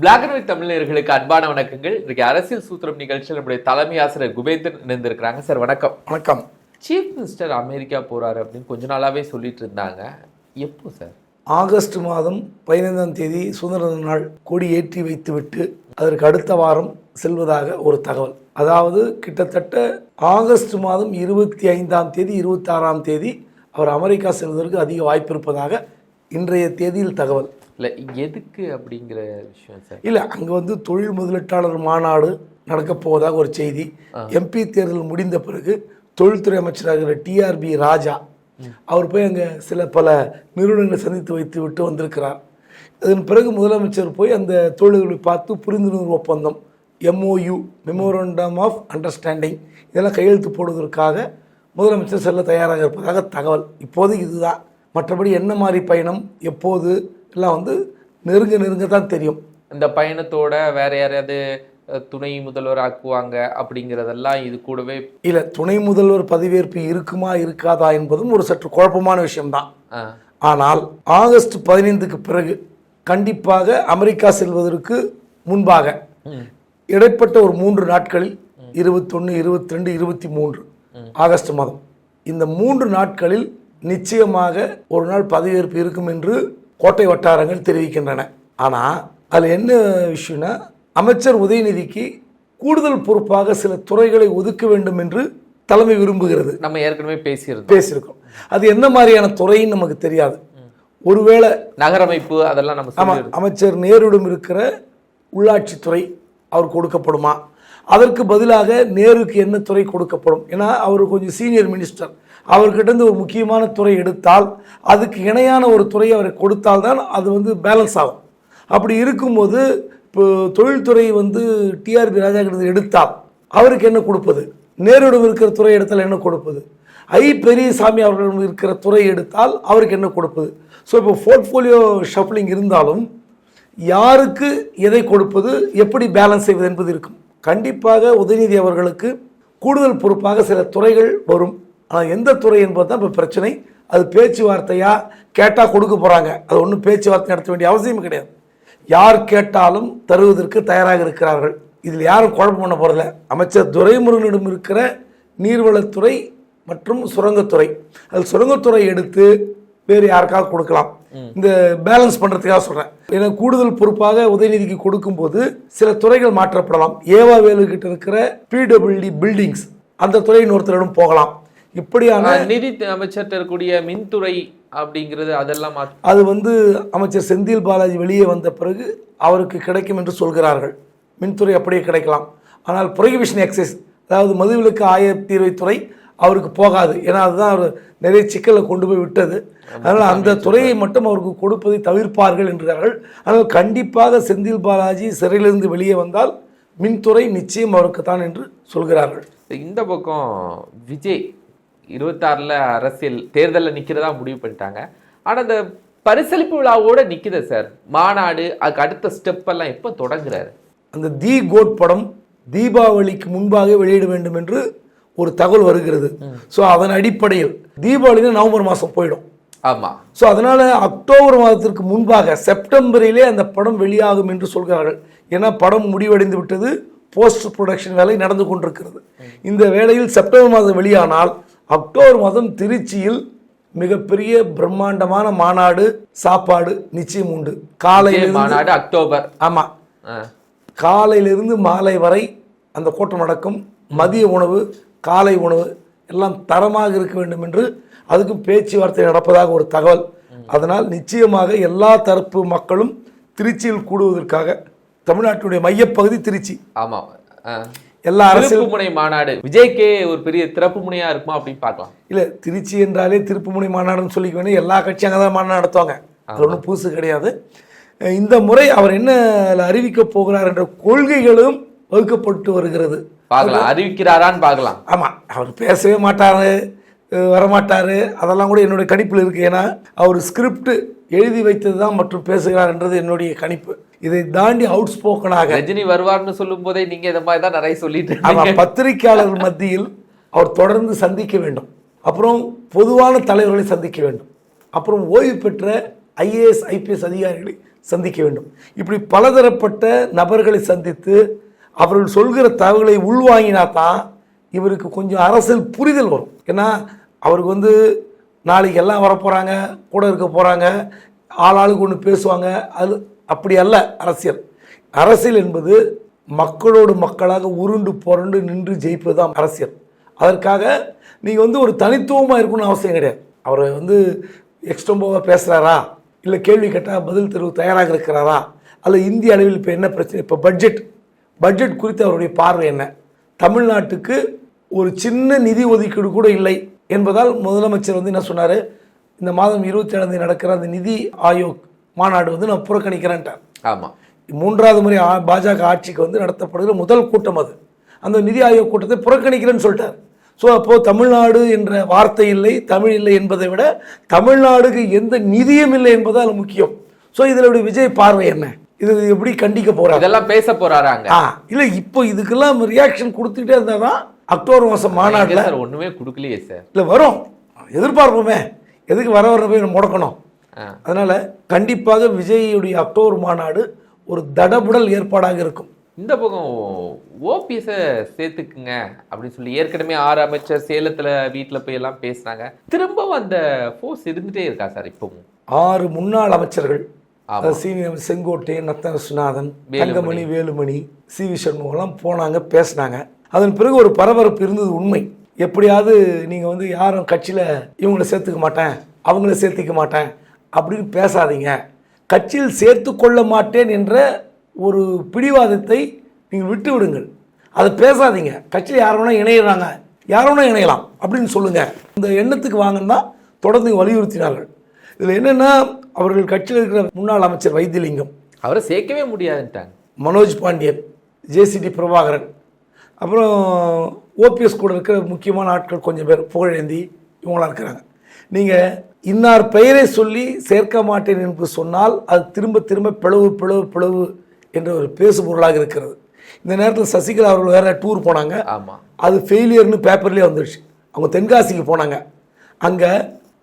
Black and white தமிழர்களுக்கு அன்பான வணக்கங்கள். இன்னைக்கு அரசியல் சூத்திரம் நிகழ்ச்சியில் நம்முடைய தலைமை ஆசிரியர் குபேந்திரன் இணைந்திருக்கிறாங்க. சார் வணக்கம். வணக்கம். சீஃப் மினிஸ்டர் அமெரிக்கா போறாரு அப்படின்னு கொஞ்ச நாளாவே சொல்லிட்டு இருந்தாங்க. எப்போ சார்? ஆகஸ்ட் மாதம் பதினைந்தாம் தேதி சுதந்திர நாள் கொடி ஏற்றி வைத்துவிட்டு அதற்கு அடுத்த வாரம் செல்வதாக ஒரு தகவல். அதாவது கிட்டத்தட்ட ஆகஸ்ட் மாதம் இருபத்தி ஐந்தாம் தேதி இருபத்தாறாம் தேதி அவர் அமெரிக்கா செல்வதற்கு அதிக வாய்ப்பு இருப்பதாக இன்றைய தேதியில் தகவல். இல்ல எதுக்கு அப்படிங்கிற விஷயம் சார்? இல்லை அங்கே வந்து தொழில் முதலீட்டாளர் மாநாடு நடக்கப் போவதாக ஒரு செய்தி. எம்பி தேர்தல் முடிந்த பிறகு தொழில்துறை அமைச்சராகிற டிஆர்பி ராஜா அவர் போய் அங்கே சில பல நிறுவனங்களை சந்தித்து வைத்து விட்டு வந்திருக்கிறார். அதன் பிறகு முதலமைச்சர் போய் அந்த தொழில்களை பார்த்து புரிந்துணர்வு ஒப்பந்தம் எம்ஓயு மெமோரண்டம் ஆஃப் அண்டர்ஸ்டாண்டிங் இதெல்லாம் கையெழுத்து போடுவதற்காக முதலமைச்சர் செல்ல தயாராக இருப்பதாக தகவல். இப்போதைக்கு இதுதான். மற்றபடி என்ன மாதிரி பயணம்? எப்போது? எல்லாம் வந்து நெருங்க நெருங்க தான் தெரியும். இந்த பயணத்தோட வேற யாரையாவது துணை முதல்வர் ஆக்குவாங்க அப்படிங்கிறதெல்லாம் இது கூடவே இல்லை துணை முதல்வர் பதவியேற்பு இருக்குமா இருக்காதா என்பதும் ஒரு சற்று குழப்பமான விஷயம்தான். ஆனால் ஆகஸ்ட் பதினைந்துக்கு பிறகு கண்டிப்பாக அமெரிக்கா செல்வதற்கு முன்பாக இடைப்பட்ட ஒரு மூன்று நாட்களில் இருபத்தொன்று இருபத்தி ரெண்டு இருபத்தி மூன்று ஆகஸ்ட் மாதம். இந்த மூன்று நாட்களில் நிச்சயமாக ஒரு நாள் பதவியேற்பு இருக்கும் என்று கோட்டை வட்டாரங்கள் தெரிவிக்கின்றன. ஆனால் அதில் என்ன விஷயம்னா அமைச்சர் உதயநிதிக்கு கூடுதல் பொறுப்பாக சில துறைகளை ஒதுக்க வேண்டும் என்று தலைமை விரும்புகிறது. நம்ம ஏற்கனவே பேசியிருந்தோம். பேசியிருக்கோம். அது என்ன மாதிரியான துறைன்னு நமக்கு தெரியாது. ஒருவேளை நகரமைப்பு அதெல்லாம் நம்ம அமைச்சர் நேருடன் இருக்கிற உள்ளாட்சித்துறை அவர் கொடுக்கப்படுமா? அதற்கு பதிலாக நேருக்கு என்ன துறை கொடுக்கப்படும்? ஏன்னா அவர் கொஞ்சம் சீனியர் மினிஸ்டர். அவர்கிட்டருந்து ஒரு முக்கியமான துறை எடுத்தால் அதுக்கு இணையான ஒரு துறை அவர் கொடுத்தால்தான் அது வந்து பேலன்ஸ் ஆகும். அப்படி இருக்கும்போது இப்போ தொழில்துறை வந்து டிஆர்பி ராஜா கிட்ட எடுத்தால் அவருக்கு என்ன கொடுப்பது? நேருடன் இருக்கிற துறை எடுத்தால் என்ன கொடுப்பது? ஐ பெரியசாமி அவர்களிடம் இருக்கிற துறை எடுத்தால் அவருக்கு என்ன கொடுப்பது? ஸோ இப்போ போர்ட்ஃபோலியோ ஷஃப்லிங் இருந்தாலும் யாருக்கு எதை கொடுப்பது? எப்படி பேலன்ஸ் செய்வது என்பது இருக்கும். கண்டிப்பாக உதயநிதி அவர்களுக்கு கூடுதல் பொறுப்பாக சில துறைகள் வரும். ஆனால் எந்த துறை என்பது தான் இப்போ பிரச்சனை. அது பேச்சுவார்த்தையாக கேட்டால் கொடுக்க போகிறாங்க அது ஒன்றும் பேச்சுவார்த்தை நடத்த வேண்டிய அவசியம் கிடையாது. யார் கேட்டாலும் தருவதற்கு தயாராக இருக்கிறார்கள். இதில் யாரும் குழப்பம் பண்ண போகிறதில்ல அமைச்சர் துரைமுருகனிடம் இருக்கிற நீர்வளத்துறை மற்றும் சுரங்கத்துறை. அது சுரங்கத்துறை எடுத்து வேறு யாருக்காவது கொடுக்கலாம். இந்த பேலன்ஸ் பண்ணுறதுக்காக சொல்கிறேன் ஏன்னா கூடுதல் பொறுப்பாக உதயநிதிக்கு கொடுக்கும்போது சில துறைகள் மாற்றப்படலாம். ஏவா கிட்ட இருக்கிற பிடபிள்யூடி பில்டிங்ஸ் அந்த துறை இன்னொருத்தரிடம் போகலாம். இப்படியான நிதி அமைச்சர்கிட்ட இருக்கக்கூடிய மின்துறை அப்படிங்கிறது அதெல்லாம் அது வந்து அமைச்சர் செந்தில் பாலாஜி வெளியே வந்த பிறகு அவருக்கு கிடைக்கும் என்று சொல்கிறார்கள். மின்துறை அப்படியே கிடைக்கலாம். ஆனால் ப்ரொஹிபிஷன் எக்ஸைஸ் அதாவது மதுவிலக்கு ஆயத்தீர்வைத்துறை அவருக்கு போகாது. ஏன்னா அதுதான் அவர் நிறைய சிக்கலை கொண்டு போய் விட்டது. அதனால் அந்த துறையை மட்டும் அவருக்கு கொடுப்பதை தவிர்ப்பார்கள் என்கிறார்கள் ஆனால் கண்டிப்பாக செந்தில் பாலாஜி சிறையிலிருந்து வெளியே வந்தால் மின்துறை நிச்சயம் அவருக்கு தான் என்று சொல்கிறார்கள். இந்த பக்கம் விஜய் இருபத்தாறுல அரசியல் தேர்தலில் நிக்கிறதா முடிவு பண்ணிட்டாங்க. ஆனா இந்த பரிசளிப்பு விழாவோட நிக்குது சார். மாநாடு அதுக்கு அடுத்த ஸ்டெப் எல்லாம் எப்போ தொடங்குறாரு? அந்த தி கோட் படம் தீபாவளிக்கு முன்பாக வெளியிட வேண்டும் என்று ஒரு தகவல் வருகிறது. ஸோ அதன் அடிப்படையில் தீபாவளி நவம்பர் மாதம் போயிடும். ஆமா. ஸோ அதனால் அக்டோபர் மாதத்திற்கு முன்பாக செப்டம்பரிலே அந்த படம் வெளியாகும் என்று சொல்கிறார்கள். ஏன்னா படம் முடிவடைந்து விட்டது. போஸ்ட் ப்ரொடக்ஷன் வேலை நடந்து கொண்டிருக்கிறது. இந்த வேளையில் செப்டம்பர் மாதம் வெளியானால் அக்டோபர் மாதம் திருச்சியில் மிகப்பெரிய பிரம்மாண்டமான மாநாடு சாப்பாடு நிச்சயம் உண்டு. காலையில் மாநாடு அக்டோபர். ஆமாம். காலையிலிருந்து மாலை வரை அந்த கூட்டம் நடக்கும். மதிய உணவு காலை உணவு எல்லாம் தரமாக இருக்க வேண்டும் என்று அதுக்கும் பேச்சுவார்த்தை நடப்பதாக ஒரு தகவல். அதனால் நிச்சயமாக எல்லா தரப்பு மக்களும் திருச்சியில் கூடுவதற்காக தமிழ்நாட்டுடைய மையப்பகுதி திருச்சி. ஆமா. ஆ. எல்லா அரசியல் திருப்பு முனை மாநாடு விஜய்க்கே ஒரு பெரிய திறப்பு முனையா இருக்குமா அப்படின்னு பார்க்கலாம். இல்லை திருச்சி என்றாலே திருப்புமுனை மாநாடுன்னு சொல்லிக்க எல்லா கட்சியும் அங்கே தான் மாநாடு நடத்துவாங்க. அது ஒன்றும் புதுசு கிடையாது. இந்த முறை அவர் என்ன அதில் அறிவிக்கப் போகிறார் என்ற கொள்கைகளும் வகுக்கப்பட்டு வருகிறது. பார்க்கலாம். அறிவிக்கிறாரான்னு பார்க்கலாம். ஆமாம் அவர் பேசவே மாட்டார் வரமாட்டார். அதெல்லாம் கூட என்னுடைய கணிப்பில் இருக்குது ஏன்னா அவர் ஸ்கிரிப்ட் எழுதி வைத்தது தான் மற்றும் பேசுகிறார் என்றது என்னுடைய கணிப்பு. இதை தாண்டி அவுட் ஸ்போக்கனாக ரஜினி வருவார்னு சொல்லும் போதே நீங்க இந்த மாதிரி தான் நிறைய சொல்லிட்டு. அவர் பத்திரிகையாளர் மத்தியில் அவர் தொடர்ந்து சந்திக்க வேண்டும். அப்புறம் பொதுவான தலைவர்களை சந்திக்க வேண்டும். அப்புறம் ஓய்வு பெற்ற ஐஏஎஸ் ஐபிஎஸ் அதிகாரிகளை சந்திக்க வேண்டும். இப்படி பலதரப்பட்ட நபர்களை சந்தித்து அவர்கள் சொல்கிற தகவலை உள்வாங்கினா தான் இவருக்கு கொஞ்சம் அரசியல் புரிதல் வரும். ஏன்னா அவருக்கு வந்து நாளைக்கு எல்லாம் வரப்போகிறாங்க கூட இருக்க போகிறாங்க ஆளாளுக்கு ஒன்று பேசுவாங்க அது அப்படி அல்ல அரசியல். அரசியல் என்பது மக்களோடு மக்களாக உருண்டு புரண்டு நின்று ஜெயிப்பது தான் அரசியல். அதற்காக நீங்கள் வந்து ஒரு தனித்துவமாக இருக்கணும்னு அவசியம் கிடையாது. அவர் வந்து எக்ஸ்டம்போவாக பேசுகிறாரா இல்லை கேள்வி கேட்டால் பதில் தருவ தயாராக இருக்கிறாரா? அல்ல இந்திய அளவில் இப்போ என்ன பிரச்சனை? இப்போ பட்ஜெட் பட்ஜெட் குறித்து அவருடைய பார்வை என்ன? தமிழ்நாட்டுக்கு ஒரு சின்ன நிதி ஒதுக்கீடு கூட இல்லை என்பதால் முதலமைச்சர் வந்து என்ன சொன்னார்? இந்த மாதம் இருபத்தி ஏழாம் தேதி நடக்கிற அந்த நிதி ஆயோக் மாநாடு வந்து நான் புறக்கணிக்கிறேன்ட்டார். ஆமா. மூன்றாவது முறை பாஜக ஆட்சிக்கு வந்து நடத்தப்படுகிற முதல் கூட்டம் அது. அந்த நிதி ஆயோக் கூட்டத்தை புறக்கணிக்கிறேன்னு சொல்லிட்டார். ஸோ அப்போது தமிழ்நாடு என்ற வார்த்தை இல்லை தமிழ் இல்லை என்பதை விட தமிழ்நாடுக்கு எந்த நிதியும் இல்லை என்பதால் முக்கியம். ஸோ இதில் விஜய் பார்வை என்ன? இது எப்படி கண்டிக்க போறாங்க? இதெல்லாம் பேச போறாராங்க. ஆ இல்லை இப்போ இதுக்கெல்லாம் ரியாக்ஷன் கொடுத்துக்கிட்டே இருந்தால் தான் அக்டோபர் மாதம் மாநாட்டில் சார் ஒண்ணுமே கொடுக்கலையே சார். இல்லை வரும். எதிர்பார்ப்போமே. எதுக்கு வர வர போய் முடக்கணும். அதனால் கண்டிப்பாக விஜயுடைய அக்டோபர் மாநாடு ஒரு தடபுடல் ஏற்பாடாக இருக்கும். இந்த பக்கம் ஓபிஎஸ் சேர்த்துக்குங்க அப்படின்னு சொல்லி ஏற்கனவே ஆறு அமைச்சர் சேலத்துல வீட்டுல போய் எல்லாம் பேசுனாங்க திரும்பவும் அந்த ஃபோர்ஸ் இருந்துட்டே இருக்கா சார் இப்பவும்? ஆறு முன்னாள் அமைச்சர்கள் senior Sengottaiyan Natham Viswanathan Velumani. Thangamani Velumani C V சண்முகம்லாம் போனாங்க பேசினாங்க. அதன் பிறகு ஒரு பரபரப்பு இருந்தது உண்மை. எப்படியாவது நீங்கள் வந்து யாரும் கட்சியில் இவங்களை சேர்த்துக்க மாட்டேன் அவங்கள சேர்த்துக்க மாட்டேன் அப்படின்னு பேசாதீங்க. கட்சியில் சேர்த்து கொள்ள மாட்டேன் என்ற ஒரு பிடிவாதத்தை நீங்கள் விட்டு விடுங்கள் அதை பேசாதீங்க. கட்சியில் யார் வேணா இணையிறாங்க. யார் வேணா இணையலாம் அப்படின்னு சொல்லுங்கள் இந்த எண்ணத்துக்கு வாங்கன்னு தொடர்ந்து வலியுறுத்தினார்கள். இதில் என்னென்னா அவர்கள் கட்சியில் இருக்கிற முன்னாள் அமைச்சர் வைத்தியலிங்கம் அவரை சேர்க்கவே முடியாதுன்ட்டாங்க. மனோஜ் பாண்டியன் ஜேசிடி பிரபாகரன் அப்புறம் ஓபிஎஸ் கூட இருக்கிற முக்கியமான ஆட்கள் கொஞ்சம் பேர் புகழேந்தி இவங்களாம் இருக்கிறாங்க. நீங்கள் இன்னார் பெயரை சொல்லி சேர்க்க மாட்டேன் என்று சொன்னால் அது திரும்ப திரும்ப பிளவு பிளவு பிளவு என்ற ஒரு பேசுபொருளாக இருக்கிறது. இந்த நேரத்தில் சசிகலா அவர்கள் வேற டூர் போனாங்க. ஆமா. அது ஃபெயிலியர்னு பேப்பர்லேயே வந்துடுச்சு அவங்க தென்காசிக்கு போனாங்க. அங்கே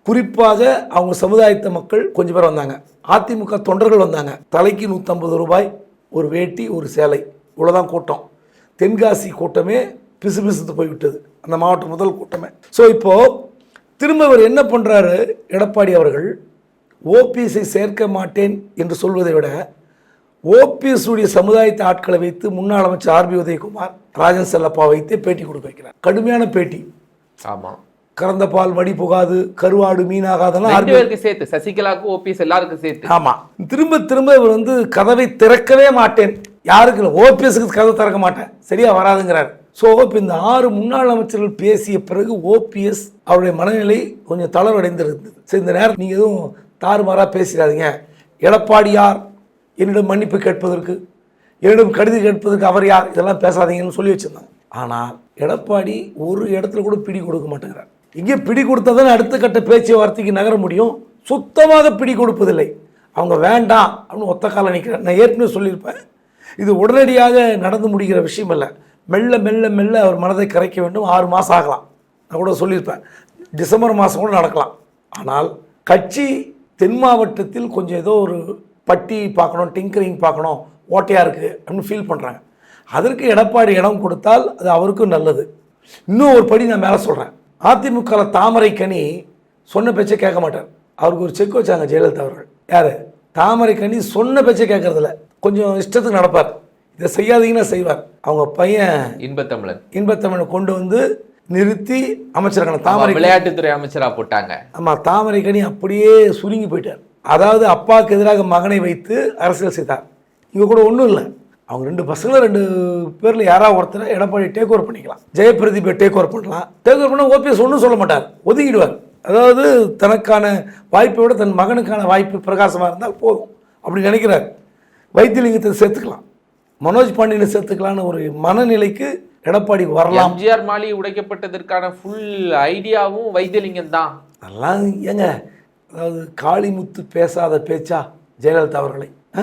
குறிப்பாக அவங்க சமுதாயத்தை மக்கள் கொஞ்சம் பேர் வந்தாங்க. அதிமுக தொண்டர்கள் வந்தாங்க. தலைக்கு நூற்றம்பது ரூபாய் ஒரு வேட்டி ஒரு சேலை. இவ்வளோதான் கூட்டம். தென்காசி கூட்டமே பிசு பிசுத்து போய்விட்டது. அந்த மாவட்ட முதல் கூட்டமே. ஸோ இப்போது திரும்ப அவர் என்ன பண்ணுறாரு எடப்பாடி அவர்கள் ஓபிஎஸை சேர்க்க மாட்டேன் என்று சொல்வதை விட ஓபிஎஸ் உடைய சமுதாயத்தை ஆட்களை வைத்து முன்னாள் அமைச்சர் ஆர்பி உதயகுமார் ராஜன் செல்லப்பா வைத்து பேட்டி கொடுக்க வைக்கிறார். கடுமையான பேட்டி. ஆமாம் கறந்த பால் வடி புகாது கருவாடு மீனாகாதெல்லாம் ரெண்டு பேருக்கு சேர்த்து சசிகலாவுக்கும் ஓபிஎஸ் எல்லாருக்கும் சேர்த்து. ஆமாம் திரும்ப திரும்ப இவர் வந்து கதவை திறக்கவே மாட்டேன். யாருக்கு இல்லை ஓபிஎஸ்க்கு கதவை திறக்க மாட்டேன். சரியா வராதுங்கிறார். ஸோ இப்போ இந்த ஆறு முன்னாள் அமைச்சர்கள் பேசிய பிறகு ஓபிஎஸ் அவருடைய மனநிலை கொஞ்சம் தளர்வடைந்திருந்தது. சரி இந்த நேரம் நீங்கள் எதுவும் தாறுமாறாக பேசிடாதீங்க. எடப்பாடியார் என்னிடம் மன்னிப்பு கேட்பதற்கு என்னிடம் கடிதம் கேட்பதற்கு அவர் யார்? இதெல்லாம் பேசாதீங்கன்னு சொல்லி வச்சிருந்தாங்க. ஆனால் எடப்பாடி ஒரு இடத்துல கூட பிடி கொடுக்க மாட்டேங்கிறார். இங்கே பிடி கொடுத்தா அடுத்த கட்ட பேச்சுவார்த்தைக்கு நகர முடியும். சுத்தமாக பிடி கொடுப்பதில்லை. அவங்க வேண்டாம் அப்படின்னு ஒத்த காலம் நிற்கிறேன் நான் ஏற்கனவே சொல்லியிருப்பேன். இது உடனடியாக நடந்து முடிகிற விஷயம் இல்லை மெல்ல மெல்ல மெல்ல அவர் மனதை கரைக்க வேண்டும். ஆறு மாதம் ஆகலாம். நான் கூட சொல்லியிருப்பேன். டிசம்பர் மாதம் கூட நடக்கலாம். ஆனால் கட்சி தென் மாவட்டத்தில் கொஞ்சம் ஏதோ ஒரு பட்டி பார்க்கணும் டிங்கரிங் பார்க்கணும் ஓட்டையாக இருக்குது அப்படின்னு ஃபீல் பண்ணுறாங்க அதற்கு எடப்பாடி இடம் கொடுத்தால் அது அவருக்கும் நல்லது. இன்னும் ஒரு படி நான் மேலே சொல்கிறேன் அதிமுகவில் தாமரை கனி சொன்ன பேச்சை கேட்க மாட்டார். அவருக்கு ஒரு செக் வச்சாங்க ஜெயலலிதா அவர்கள். யார்? தாமரை கனி சொன்ன பேச்சை கேட்கறதில்ல. கொஞ்சம் இஷ்டத்துக்கு நடப்பார். இதை செய்யாதீங்கன்னா செய்வார். அவங்க பையன் இன்பத்தமிழன். இன்பத்தமிழை கொண்டு வந்து நிறுத்தி அமைச்சரான ஆமா, தாமரை விளையாட்டுத்துறை அமைச்சரா போட்டாங்க. ஆமாம் தாமரை கனி அப்படியே சுருங்கி போயிட்டார். அதாவது அப்பாவுக்கு எதிராக மகனை வைத்து அரசியல் செய்தார். இங்கே கூட ஒன்றும் இல்லை. அவங்க ரெண்டு பசங்களும் ரெண்டு பேரில் யாராவது ஒருத்தரை எடப்பாடி டேக் ஓவர் பண்ணிக்கலாம். ஜெயபிரதீப்பை டேக் ஓவர் பண்ணலாம். டேக் ஓவர் பண்ணால் ஓபிஎஸ் ஒன்றும் சொல்ல மாட்டார். ஒதுக்கிடுவார். அதாவது தனக்கான வாய்ப்பை விட தன் மகனுக்கான வாய்ப்பு பிரகாசமாக இருந்தால் போதும். அப்படி நினைக்கிறார். வைத்தியலிங்கத்தை சேர்த்துக்கலாம். மனோஜ் பாண்டியனை சேர்த்துக்கலான்னு ஒரு மனநிலைக்கு எடப்பாடி வரலாம். எம்ஜிஆர் மாளிகை உடைக்கப்பட்டதற்கான ஃபுல் ஐடியாவும் வைத்தியலிங்கம் தான். அதெல்லாம் ஏங்க அதாவது காளிமுத்து பேசாத பேச்சா ஜெயலலிதா அவர்களை? ஆ?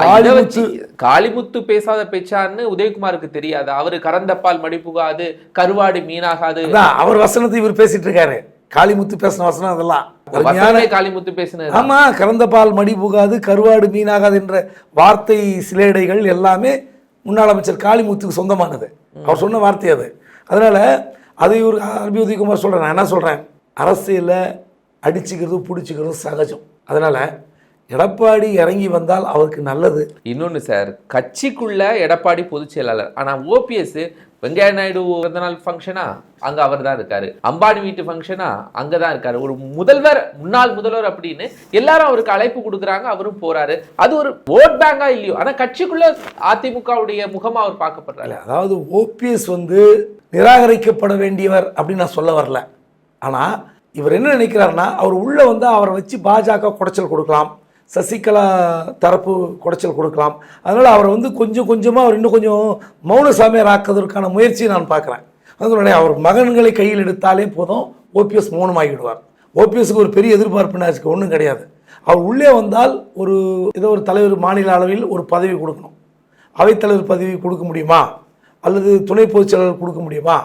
காளிமுத்து காளிமுத்து பேசாத பேச்சான்னு உதயகுமாருக்கு தெரியாது. அவரு கறந்தப்பால் மடிப்புகாது கருவாடு மீனாகாது. அவர் வசனத்தை இவர் பேசிட்டு இருக்காரு. காளிமுத்து பேசின வசனம் அதெல்லாம். காளிமுத்து பேசினது ஆமா கறந்த பால் மடி புகாது கருவாடு மீனாகாது என்ற வார்த்தை சிலேடைகள் எல்லாமே முன்னாள் அமைச்சர் காளிமுத்துக்கு சொந்தமானது. அவர் சொன்ன வார்த்தை அது. அதனால அதை ஒரு ஆர்பி உதயகுமார் சொல்றேன். நான் என்ன சொல்றேன்? அரசியல அடிச்சுக்கிறதும் பிடிச்சிக்கிறதும் சகஜம். அதனால எடப்பாடி இறங்கி வந்தால் அவருக்கு நல்லது. இன்னொன்னு சார் கட்சிக்குள்ள எடப்பாடி பொதுச் செயலாளர். ஆனா ஓபிஎஸ் வெங்கையா நாயுடு பிறந்த நாள் ஃபங்க்ஷனா அங்க அவர் தான் இருக்காரு. அம்பானி வீட்டு ஃபங்க்ஷனா அங்க தான் இருக்காரு. ஒரு முதல்வர் முன்னாள் முதல்வர் அப்படின்னு எல்லாரும் அவருக்கு அழைப்பு கொடுக்குறாங்க அவரும் போறாரு. அது ஒரு ஓட் பேங்கா இல்லையோ? ஆனா கட்சிக்குள்ள அதிமுகவுடைய முகமா அவர் பார்க்கப்படுறாரு. அதாவது ஓபிஎஸ் வந்து நிராகரிக்கப்பட வேண்டியவர் அப்படின்னு நான் சொல்ல வரல. ஆனால் இவர் என்ன நினைக்கிறாருன்னா அவர் உள்ளே வந்து அவரை வச்சு பாஜக குடைச்சல் கொடுக்கலாம். சசிகலா தரப்பு குடைச்சல் கொடுக்கலாம். அதனால் அவரை வந்து கொஞ்சம் கொஞ்சமாக அவர் இன்னும் கொஞ்சம் மௌனசாமியார் ஆக்குவதற்கான முயற்சியை நான் பார்க்குறேன். அதனுடைய அவர் மகன்களை கையில் எடுத்தாலே போதும் ஓபிஎஸ் மௌனமாகிவிடுவார் ஓபிஎஸ்க்கு ஒரு பெரிய எதிர்பார்ப்பு என்ன ஒன்றும் கிடையாது. அவர் உள்ளே வந்தால் ஒரு ஏதோ ஒரு தலைவர் மாநில அளவில் ஒரு பதவி கொடுக்கணும். அவைத்தலைவர் பதவி கொடுக்க முடியுமா? அல்லது துணை பொதுச் செயலாளர் கொடுக்க முடியுமா?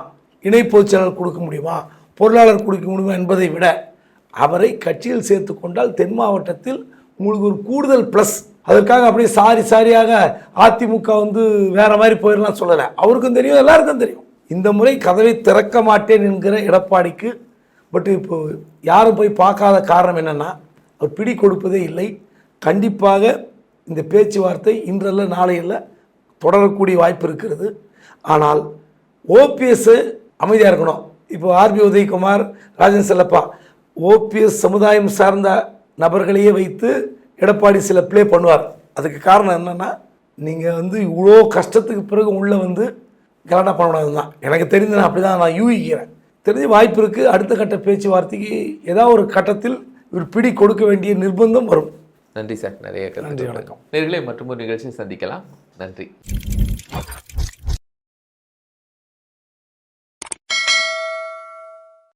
இணை பொதுச் செயலாளர் கொடுக்க முடியுமா? பொருளாளர் கொடுக்க முடியுமா என்பதை விட அவரை கட்சியில் சேர்த்து கொண்டால் தென் மாவட்டத்தில் உங்களுக்கு ஒரு கூடுதல் ப்ளஸ் அதற்காக அப்படியே சாரி சாரியாக அதிமுக வந்து வேற மாதிரி போயிடலாம் சொல்லலை. அவருக்கும் தெரியும் எல்லாருக்கும் தெரியும். இந்த முறை கதவை திறக்க மாட்டேன் என்கிற எடப்பாடிக்கு பட் இப்போ யாரும் போய் பார்க்காத காரணம் என்னன்னா அவர் பிடி கொடுப்பதே இல்லை. கண்டிப்பாக இந்த பேச்சுவார்த்தை இன்றல்ல நாளையில் தொடரக்கூடிய வாய்ப்பு இருக்கிறது. ஆனால் ஓபிஎஸ் அமைதியாக இருக்கணும். இப்போ ஆர்பி உதயகுமார் ராஜன் செல்லப்பா ஓபிஎஸ் சமுதாயம் சார்ந்த நபர்களையே வைத்து எடப்பாடி சில ப்ளே பண்ணுவார். அதுக்கு காரணம் என்னன்னா நீங்கள் வந்து இவ்வளோ கஷ்டத்துக்கு பிறகு உள்ளே வந்து கலாட்டா பண்ணக்கூடாது தான் எனக்கு தெரிஞ்சு நான் அப்படி தான் நான் யூகிக்கிறேன். தெரிஞ்ச வாய்ப்பு இருக்குது அடுத்த கட்ட பேச்சுவார்த்தைக்கு ஏதாவது ஒரு கட்டத்தில் இவர் பிடி கொடுக்க வேண்டிய நிர்பந்தம் வரும். நன்றி சார். நிறைய நன்றி, வணக்கம். நேர்களே மற்றும் ஒரு நிகழ்ச்சியை சந்திக்கலாம். நன்றி.